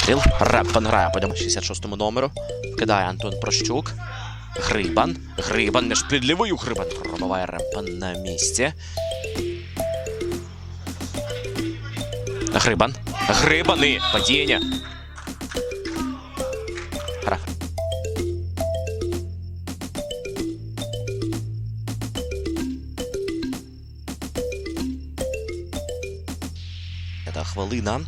Простріл. Ремпен грає по 66-му номеру. Кидає Антон Прощук. Грибан. Грибан між під лівою. Грибан пробиває Ремпен на місці. Грибан. Грибан і падіння. Гра. Та хвилина.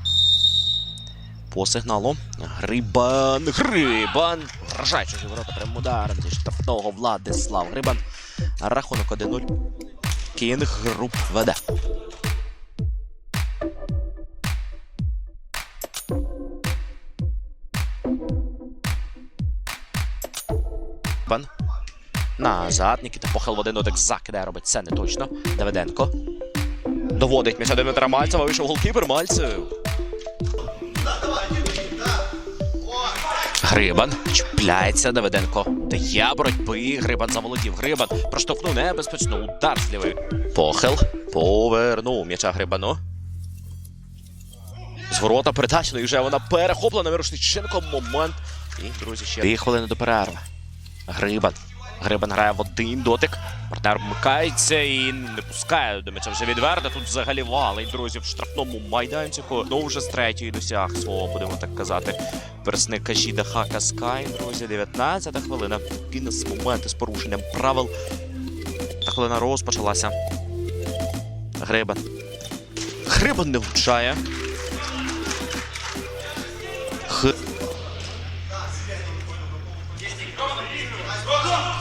По сигналу. Грибан. Грибан. Вражає чужі ворота прямим ударом зі штрафного Владислав Грибан. Рахунок 1-0. Кінг груп веде. Грибан. Назад. Нікіта Похил в один одек закидає, робить це не точно. Давиденко. Доводить м'яча до Дмитра Мальцева. Вийшов голкіпер Мальцев. Грибан чіпляється Давиденко. Дає боротьби. Грибан заволодів. Грибан проштовхнув небезпечно. Удар з лівої. Похил повернув м'яча Грибану. З ворота передачно, і вже вона перехоплена Мирошниченко. Момент. І, друзі, ще дві хвилини до перерви. Грибан. Грибан грає в один дотик. Партнер вмикається і не пускає до м'яча вже відверто. Тут взагалі валить, друзі, в штрафному майданчику. Ну вже з третьої досяг свого, будемо так казати. Персник Кажіда Хака Скай, друзі, 19 хвилина. Кінець моменти з порушенням правил. Та хвилина розпочалася. Грибан. Грибан не влучає.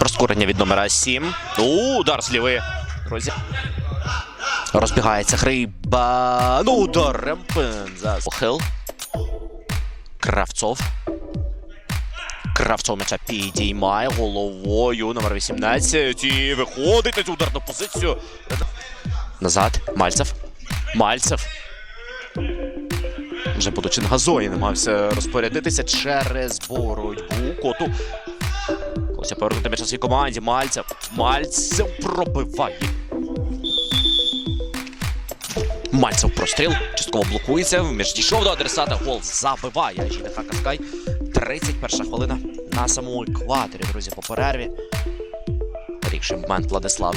Прискорення від номера 7. У, удар з. Друзі. Розбігається Гриба. Ну, удар Ремпен. За Похил. Кравцов. Кравцов м'яча підіймає головою. Номер 18. І виходить на ударну позицію. Назад. Мальцев. Мальцев. Вже будучи на газоні, намагався розпорядитися через боротьбу коту. Ось повернути м'яча своїй команді. Мальцев. Мальцев пробиває. Мальцев простріл. Частково блокується. Між дійшов до адресата. Гол забиває. Жідаха Хакаскай. 31 хвилина на самому екваторі, друзі, по перерві. Рікший момент Владислав.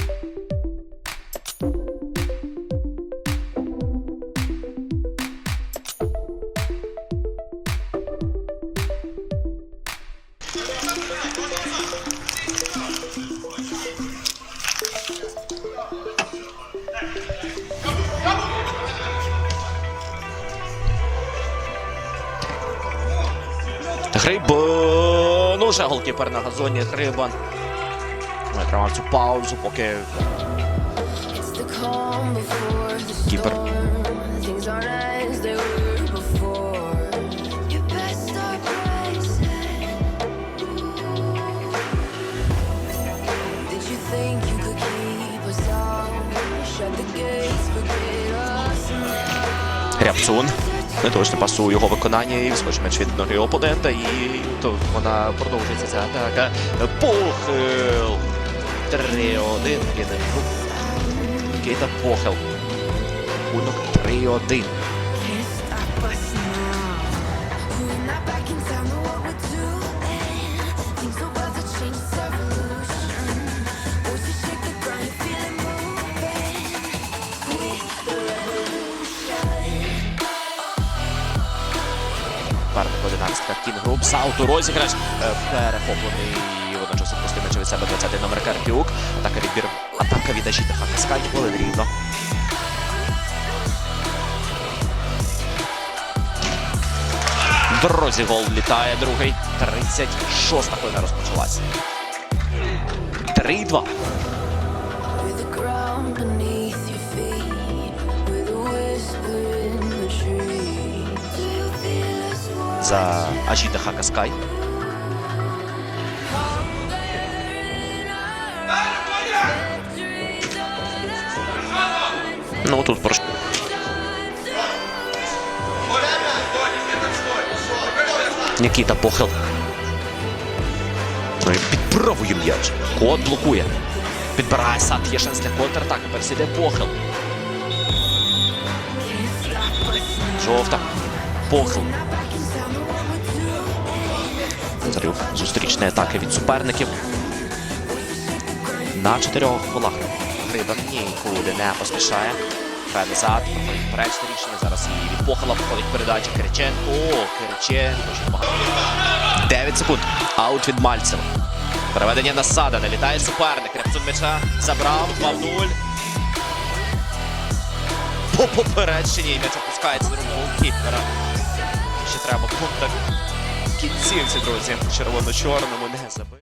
Грибан. Уже голкіпер на газоні. Грибан. Ну, Тримав цю паузу, поки now. Рябцун. Не точно пасує його виконання і вискочить меч від ноги опонента. І то вона продовжується ця атака. Похил. 3-1. Кейта Похил. Рахунок 3-1. Парник 11 Кін Груп. З ауторозіграш. Е, Перехоплений. Водночас відпустив м'яч від себе 20-й номер Карпюк. Атака відбір. Атака від Ажіта Хакаскані. Хвилин рівно. Друзі, гол влітає другий. 36 хвилина розпочалася. 3-2. За Ажіта Хакаскай. Ну, тут прош... Нікіта Похил. Ну і під м'яч. Кот блокує. Підбирає сад, є шанс для контратаки. Пересіде Похил. Жовта. Похил. Зрив зустрічної атаки від суперників. На чотирьох голах. Грибан нікуди не поспішає. Грає назад, проходить рішення. Зараз і від Похала проходить передача Кириченко. О, Кириченко, ще багато. 9 секунд. Аут від Мальцева. Переведення на сада. Налітає суперник. Рябцун м'яча забрав. 2-0. По попередженні м'яч опускається до рук голкіпера. Ще треба в кінцівці, друзі. Червоно-чорному не забити.